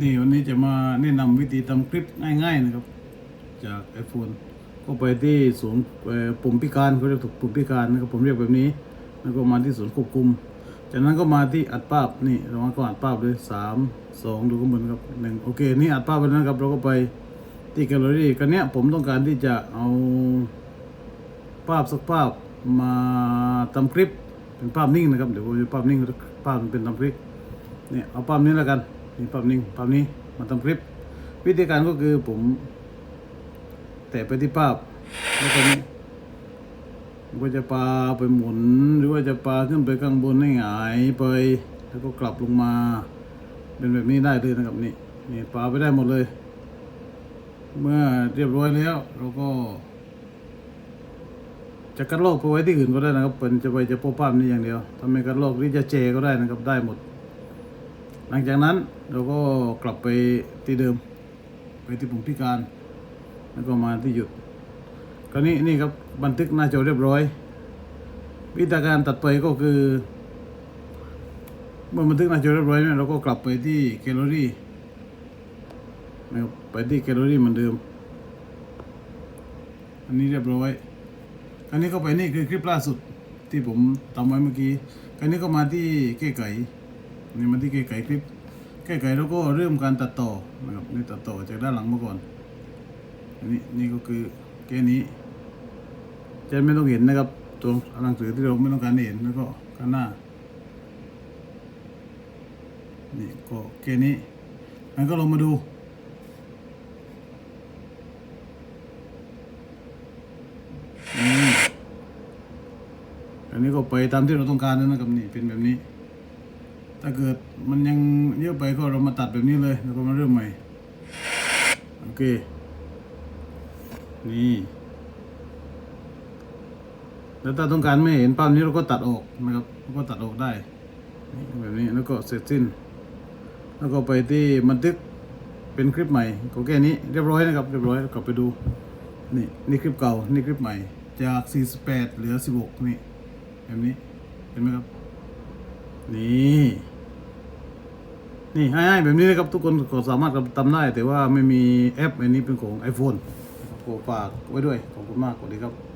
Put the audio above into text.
นี่วันนี้จะมาแนะนำวิธีทำคลิปง่าย ๆนะครับ จาก iPhone ก็ไปที่ศูนย์ปุ่มพิการเขาเรียกถูกปุ่มพิการนะครับผมเรียกแบบนี้ แล้วก็มาที่ศูนย์ควบคุม จากนั้นก็มาที่อัดภาพนี่เรามาก็อัดภาพเลยสามสองดูข้างบนครับหนึ่งโอเคนี่อัดภาพไปแล้วครับ เราก็ไปที่แกลเลอรี่กันเนี้ยผมต้องการที่จะเอาภาพสักภาพมาทำคลิปเป็นภาพนิ่งนะครับเดี๋ยวผมจะภาพนิ่งภาพเป็นทำคลิปเนี่ยเอาภาพนี้แล้วกัน นี่ภาพนิ่งภาพนี้มาทำคลิป วิธีการก็คือผม แตะไปที่ภาพแล้วก็นี้ผมก็จะปาไปหมุน หรือว่าจะปาขึ้นไปข้างบนให้หงายไป แล้วก็กลับลงมา เป็นแบบนี้ได้เลยนะครับนี่นี่ปาไปได้หมดเลย เมื่อเรียบร้อยแล้วเราก็จะคัดลอกไปไว้ที่อื่นก็ได้นะครับเป็นจะไปจะโปรภาพนี้อย่างเดียวถ้าไม่คัดลอกหรือจะเจก็ได้นะครับได้หมด หลังจากนั้นเราก็กลับไปที่เดิม ไปที่ปุ่มพิการ แล้วก็มาที่หยุดคราวนี้นี่ครับบันทึกหน้าจอเรียบร้อย วิธีการตัดไปก็คือเมื่อบันทึกหน้าจอเรียบร้อยเนี่ยเราก็กลับไปที่แกลอรี่นะครับไปที่แกลอรี่เหมือนเดิม อันนี้เรียบร้อยอันนี้ก็ไปนี่คือคลิปล่าสุดที่ผมทำไว้เมื่อกี้อันนี้ก็มาที่เก้ไก่ นี่มาที่เก้ไก่คลิปเก้ไก่แล้วก็เริ่มการตัดต่อนะครับนี่ตัดต่อจากด้านหลังมาก่อนอันนี้นี่ก็คือแค่นี้จะไม่ต้องเห็นนะครับ ตัวหนังสือที่เราไม่ต้องการเห็นแล้วก็ข้างหน้านี่ก็แค่นี้งั้นก็ลงมาดูอันนี้ก็ไปตามที่เราต้องการแล้วนะครับนี่เป็นแบบนี้ ถ้าเกิดมันยังเยอะไปก็เรามาตัดแบบนี้เลยแล้วก็มาเริ่มใหม่ โอเค นี่ แล้วถ้าต้องการไม่เห็นภาพนี้เราก็ตัดออกนะครับเราก็ตัดออกได้ แบบนี้แล้วก็เสร็จสิ้น แล้วก็ไปที่บันทึกเป็นคลิปใหม่ก็แค่นี้เรียบร้อยนะครับ เรียบร้อยกลับไปดู นี่นี่คลิปเก่า นี่คลิปใหม่ จาก 48 เหลือ 16 นี่แบบนี้ เห็นไหมครับ นี่ นี่ง่ายๆแบบนี้นะครับทุกคนก็สามารถทำได้ แต่ว่าไม่มีแอปอันนี้เป็นของ iPhone ก็ฝากไว้ด้วย ขอบคุณมากสวัสดีครับ